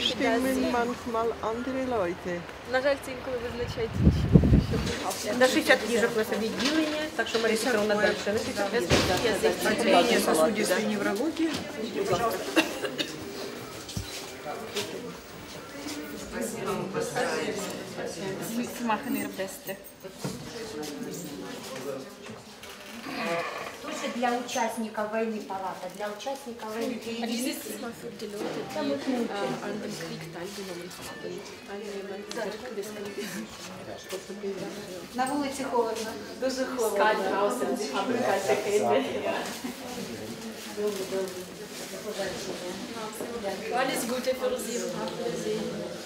Stimmen manchmal andere Leute. На жаль, це інколи визначають інші люди, щоб На 60 ліжок у нас відділення, так що Марія Петровна далі. На 60 ліжок. Отделение сосудистой неврологии. Sie machen ihr Beste. Тоже для участников войны палата, для участников войны. Dieses ist mal für die Leute, die äh, an dem Krieg teilgenommen haben. Alle des Krieges. На вулиці холодно. Дуже холодно. Kalt draußen, sie haben kalte Hände. Alles Gute für Sie und auf Wiedersehen.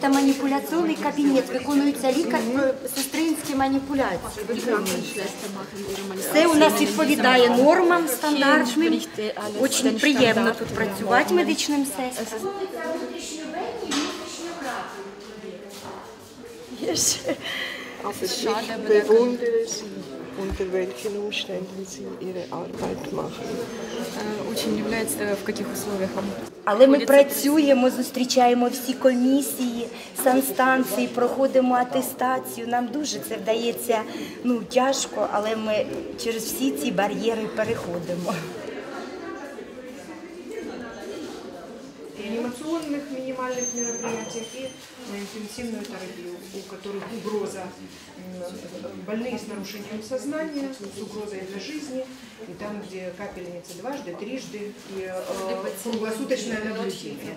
Це маніпуляційний кабінет, виконуються лікар сестринські маніпуляції. Все у нас відповідає нормам стандартним. Дуже приємно тут працювати медичним сестрам. Aber ich. Очень удивляется, в каких условиях Але ми працюємо, зустрічаємо всі комісії, санстанції, проходимо атестацію. Нам дуже це вдається ну, тяжко, але ми через всі ці бар'єри переходимо. реанимационных минимальных мероприятиях и на интенсивную терапию, у которых угроза м, больные с нарушением сознания, с угрозой для жизни, И там, где капельницы дважды, трижды, и э, круглосуточное наблюдение.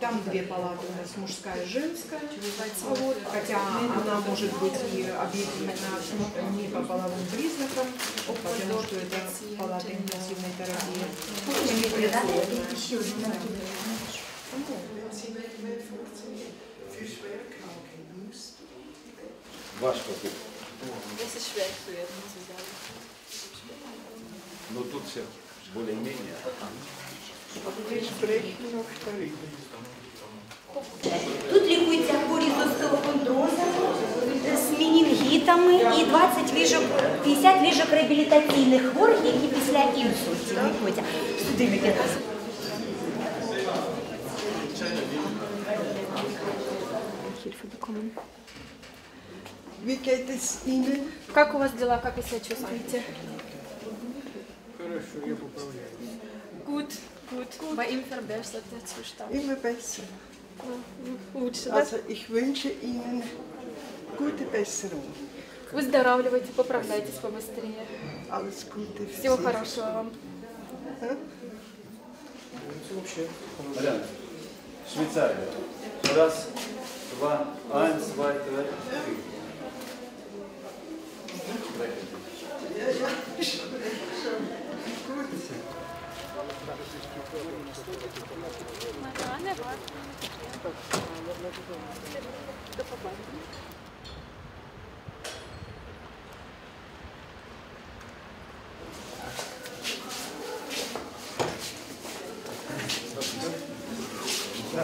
Там две палаты у нас мужская и женская, вот, хотя она может быть и объективна не по половым признакам, потому что это палата интенсивной терапии. Важко тут. Es ist schwer für ihn zu sagen. Ну тут все более-менее. Тут лікуються хворі з остеохондрозом, з менінгітами і 20 ліжок, 50 ліжок реабілітаційних хворих, які після інсультів лікуються. Сюди es Ihnen? Как у вас дела? Как вы себя чувствуете? Gut, gut. Bei ihm verbessert der Zustand. Immer besser. Лучше, да? Also ich wünsche Ihnen gute Besserung. Выздоравливайте, поправляйтесь побыстрее. Alles Gute Всего хорошего вам. Марьяна, Швейцария. Раз, два, eins, zwei, drei, три.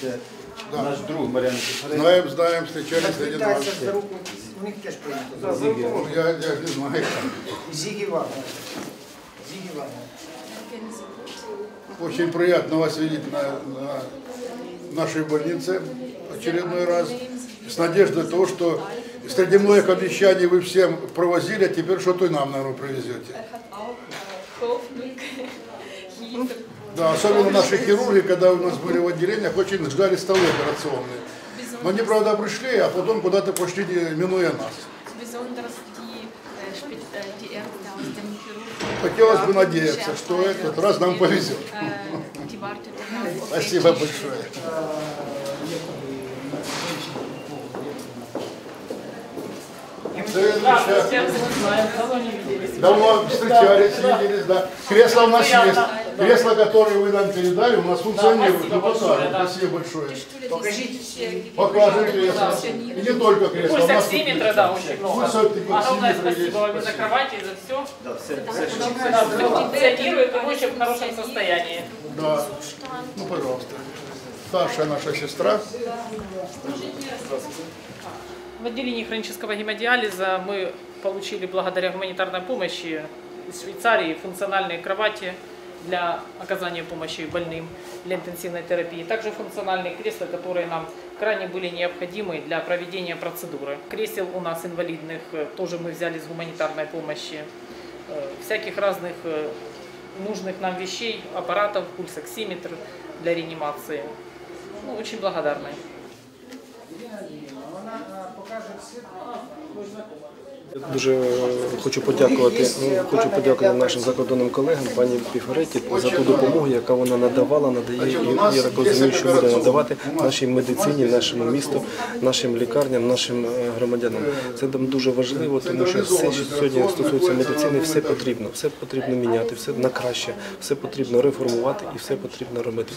Це наш друг Мар'яна Кухарець. Знаем, знаем, встречались один раз. за руку. У них теж прийнято. За руку. Ну, Я, я не знаю. Зігі Вагнер. Зігі Вагнер. Очень приятно вас видеть на, на нашей больнице очередной раз. С надеждой того, что среди многих обещаний вы всем провозили, а теперь что-то и нам, наверное, привезете. Да, особенно наши хирурги, когда у нас были в отделениях, очень ждали столы операционные. Но они, правда, пришли, а потом куда-то пошли, минуя нас. Хотелось бы надеяться, что этот раз нам повезет. Auf Спасибо большое. Следующее. Давно встречались, виделись, да. Кресло у нас есть. Кресло, которое вы нам передали, у нас функционирует. Ну, покажем. Спасибо большое. Покажіть. Покажем кресло. И не только кресло. У нас тут Оксиметра, да, очень много. Огромное спасибо вам за Спасибо. кровати, и за все. Да, все, все, Функционирует, очень очень в хорошем состоянии. Да. Ну, пожалуйста. Старшая наша сестра. В отделении хронического гемодиализа мы получили благодаря гуманитарной помощи из Швейцарии функциональные кровати для оказания помощи больным для интенсивной терапии. Также функциональные кресла, которые нам крайне были необходимы для проведения процедуры. Кресел у нас инвалидных э, тоже мы взяли с гуманитарной помощи. Э, Всяких разных э, нужных нам вещей, аппаратов, пульсоксиметр для реанимации. Ну, очень благодарны. Дуже е, хочу подякувати, ну, хочу подякувати нашим закордонним колегам, пані Піфареті, за ту допомогу, яка вона надавала, надає і я розумію, що буде надавати нашій медицині, нашому місту, нашим лікарням, нашим е, громадянам. Це нам дуже важливо, тому що все, що сьогодні стосується медицини, все потрібно, все потрібно міняти, все на краще, все потрібно реформувати і все потрібно робити.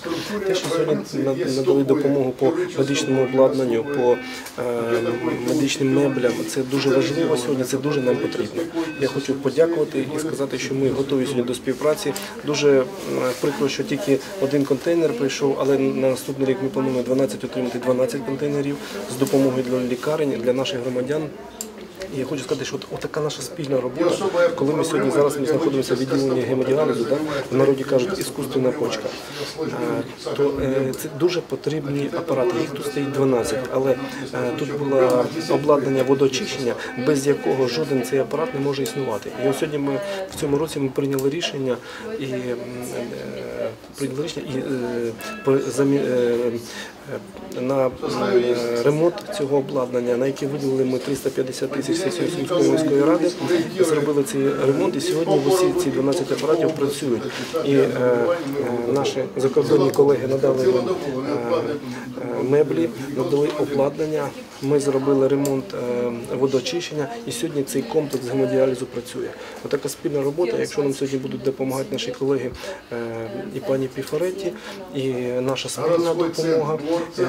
Те, що сьогодні надали допомогу по медичному обладнанню, по е, медичним меблям, це дуже важливо сьогодні, це дуже нам потрібно. Я хочу подякувати і сказати, що ми готові сьогодні до співпраці. Дуже прикро, що тільки один контейнер прийшов, але на наступний рік ми плануємо 12 отримати 12 контейнерів з допомогою для лікарень, для наших громадян. І я хочу сказати, що от, така наша спільна робота, коли ми сьогодні зараз ми знаходимося в відділенні гемодіалізу, да, в народі кажуть іскусственна почка, е, то е, це дуже потрібні апарати. Їх тут стоїть 12, але е, тут було обладнання водоочищення, без якого жоден цей апарат не може існувати. І ось сьогодні ми в цьому році ми прийняли рішення і прийняли рішення і на ремонт цього обладнання, на яке виділили ми 350 тисяч сесію Сумської міської ради. Зробили цей ремонт, і сьогодні усі ці 12 апаратів працюють. І е, е, наші закордонні колеги надали нам е, е, меблі, надали обладнання. Ми зробили ремонт е, водоочищення, і сьогодні цей комплекс гемодіалізу працює. Отака спільна робота. Якщо нам сьогодні будуть допомагати наші колеги е, і пані Піфаретті, і наша спільна допомога е,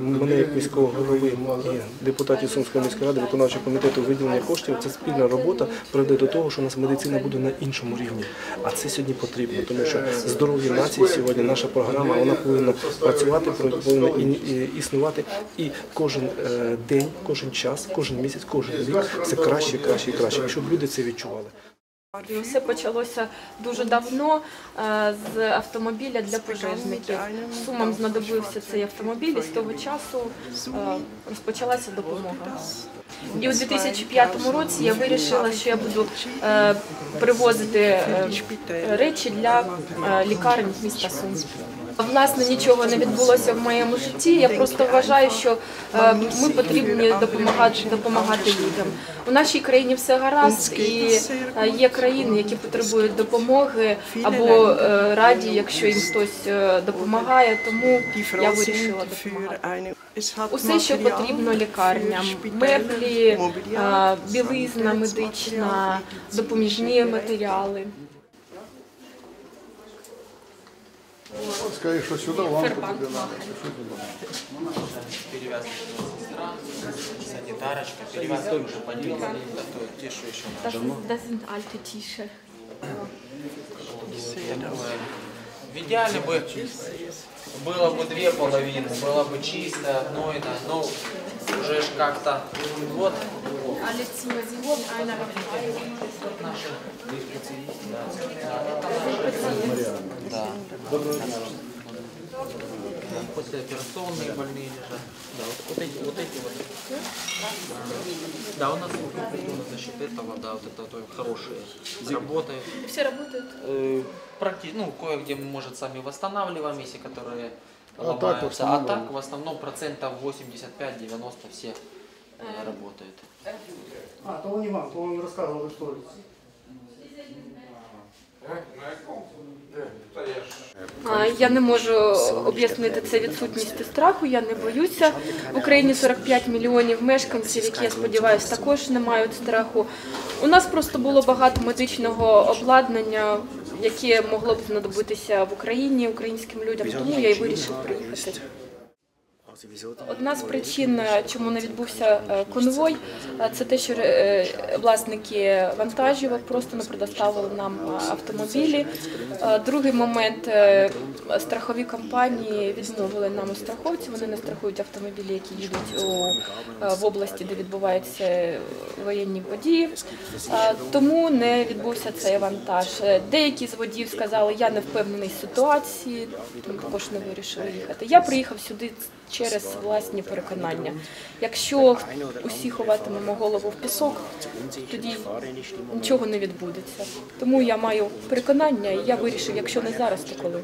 мене як міського голови і депутатів Сумської міської ради, виконавчого комітету виділення коштів. Це спільна робота приведе до того, що у нас медицина буде на іншому рівні. А це сьогодні потрібно, тому що здоров'я нації сьогодні наша програма вона повинна працювати, повинна існувати. І кожен е, день, кожен час, кожен місяць, кожен рік все краще, краще і краще, щоб люди це відчували. Все почалося дуже давно е, з автомобіля для пожежників. Сумам знадобився цей автомобіль, і з того часу е, розпочалася допомога. І у 2005 році я вирішила, що я буду е, привозити е, речі для е, лікарень міста Сум. Власне, нічого не відбулося в моєму житті. Я просто вважаю, що е, ми потрібні допомагати, допомагати людям. У нашій країні все гаразд, і е, є країни, які потребують допомоги або е, раді, якщо їм хтось допомагає. Тому я вирішила допомагати. Усе, що потрібно лікарням, меблі, білизна медична, допоміжні матеріали. Скажи, що сюди лампу Фербанк. тобі надо. Сюди? перевязка сестра, санитарочка, перевязка уже поделили, а что еще надо. das sind alte Tische. В идеале бы было бы две половины, было бы чисто, гнойно, но уже ж как-то вот Alle in einer да, да, Послеоперационные больные лежат. Да, вот, вот эти, вот эти вот. Да, у нас за счет этого, да, вот это вот хорошие работают. Все работают? Э, практи- ну, кое-где мы, может, сами восстанавливаем, если которые А так в ломаются. А основном- так, в основном, процентов 85-90 все э, работают. А, то он не вам, то он рассказывал историю. Я не можу об'яснити це відсутністю страху, я не боюся. В Україні 45 мільйонів мешканців, які я сподіваюся, також не мають страху. У нас просто було багато медичного обладнання, яке могло б знадобитися в Україні українським людям, тому я й вирішив приїхати. Одна з причин, чому не відбувся е, конвой, е, це те, що е, власники вантажівок просто не предоставили нам автомобілі. Другий момент страхові компанії відмовили нам страховці. Вони не страхують автомобілі, які їдуть у в області, де відбуваються воєнні події. Тому не відбувся цей вантаж. Деякі з водіїв сказали, я не впевнений в ситуації, тому також не вирішили їхати. Я приїхав сюди через власні переконання. Якщо усі ховатимемо голову в пісок, тоді нічого не відбудеться. Тому я маю переконання, і я вирішив, якщо не зараз, то коли.